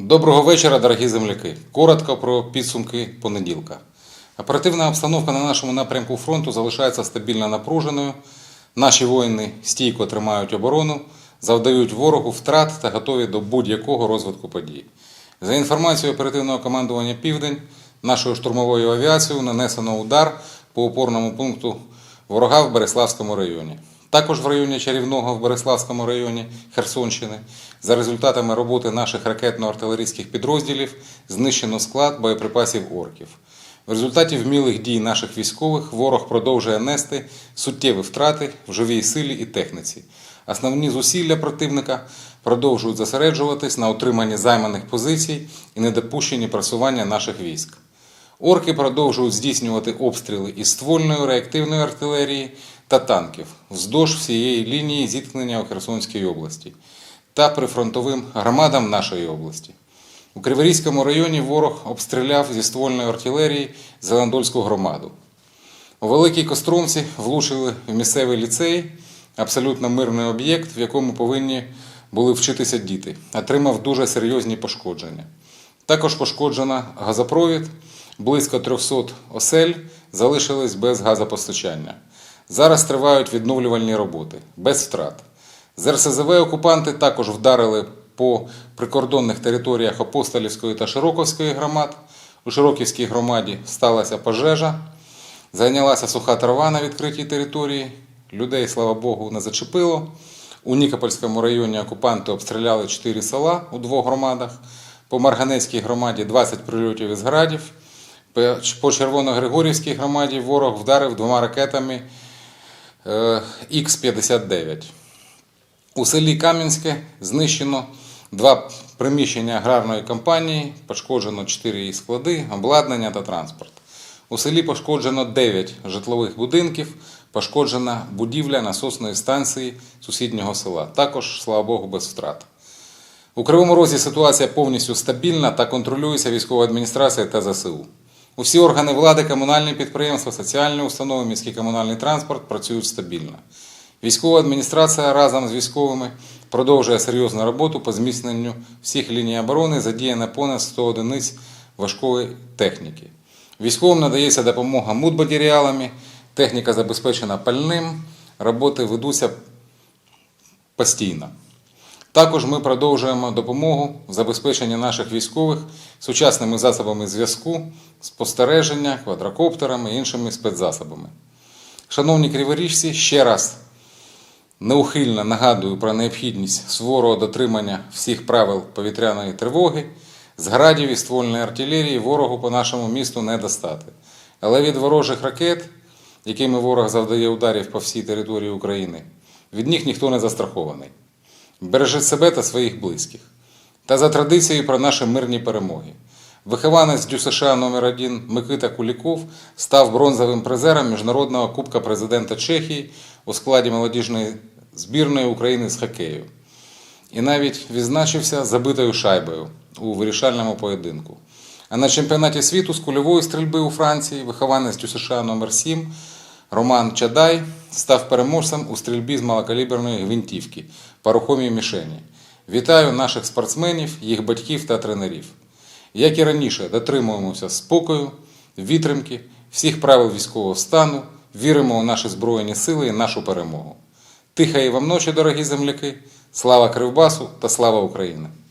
Доброго вечора, дорогі земляки. Коротко про підсумки понеділка. Оперативна обстановка на нашому напрямку фронту залишається стабільно напруженою. Наші воїни стійко тримають оборону, завдають ворогу втрат та готові до будь-якого розвитку подій. За інформацією оперативного командування Південь, нашою штурмовою авіацією нанесено удар по опорному пункту ворога в Береславському районі. Також в районі Чарівного в Береславському районі Херсонщини за результатами роботи наших ракетно-артилерійських підрозділів знищено склад боєприпасів орків. В результаті вмілих дій наших військових ворог продовжує нести суттєві втрати в живій силі і техніці. Основні зусилля противника продовжують зосереджуватись на утриманні займаних позицій і недопущенні просування наших військ. Орки продовжують здійснювати обстріли із ствольної реактивної артилерії та танків вздовж всієї лінії зіткнення у Херсонській області та прифронтовим громадам нашої області. У Криворізькому районі ворог обстріляв зі ствольної артилерії Зеландольську громаду. У Великій Костромці влучили в місцевий ліцей, абсолютно мирний об'єкт, в якому повинні були вчитися діти, отримав дуже серйозні пошкодження. Також пошкоджена газопровід, близько 300 осель залишились без газопостачання. Зараз тривають відновлювальні роботи, без втрат. З РСЗВ окупанти також вдарили по прикордонних територіях Апостолівської та Широковської громад. У Широківській громаді сталася пожежа, зайнялася суха трава на відкритій території. Людей, слава Богу, не зачепило. У Нікопольському районі окупанти обстріляли 4 села у двох громадах. По Марганецькій громаді 20 прильотів із градів. По Червоногригорівській громаді ворог вдарив двома ракетами Х-59. У селі Кам'янське знищено два приміщення аграрної компанії, пошкоджено 4 її склади, обладнання та транспорт. У селі пошкоджено 9 житлових будинків, пошкоджена будівля насосної станції сусіднього села. Також, слава Богу, без втрат. У Кривому Розі ситуація повністю стабільна та контролюється військовою адміністрацією та ЗСУ. Усі органи влади, комунальні підприємства, соціальні установи, міський комунальний транспорт працюють стабільно. Військова адміністрація разом з військовими продовжує серйозну роботу по зміцненню всіх ліній оборони, задіяно понад 100 одиниць важкої техніки. Військовим надається допомога мудматеріалами, техніка забезпечена пальним, роботи ведуться постійно. Також ми продовжуємо допомогу в забезпеченні наших військових сучасними засобами зв'язку, спостереження, квадрокоптерами і іншими спецзасобами. Шановні криворіжці, ще раз неухильно нагадую про необхідність суворого дотримання всіх правил повітряної тривоги. З градів і ствольної артилерії ворогу по нашому місту не достати. Але від ворожих ракет, якими ворог завдає ударів по всій території України, від них ніхто не застрахований. Бережіть себе та своїх близьких. Та за традицією про наші мирні перемоги. Вихованець Дю США номер 1 Микита Куліков став бронзовим призером Міжнародного Кубка президента Чехії у складі молодіжної збірної України з хокею. І навіть відзначився забитою шайбою у вирішальному поєдинку. А на чемпіонаті світу з кульової стрільби у Франції вихованець Дю США номер 7 Роман Чадай став переможцем у стрільбі з малокаліберної гвинтівки по мішені. Вітаю наших спортсменів, їх батьків та тренерів. Як і раніше, дотримуємося спокою, вітримки, всіх правил військового стану, віримо у наші Збройні сили і нашу перемогу. Тихої вам ночі, дорогі земляки! Слава Кривбасу та слава Україні!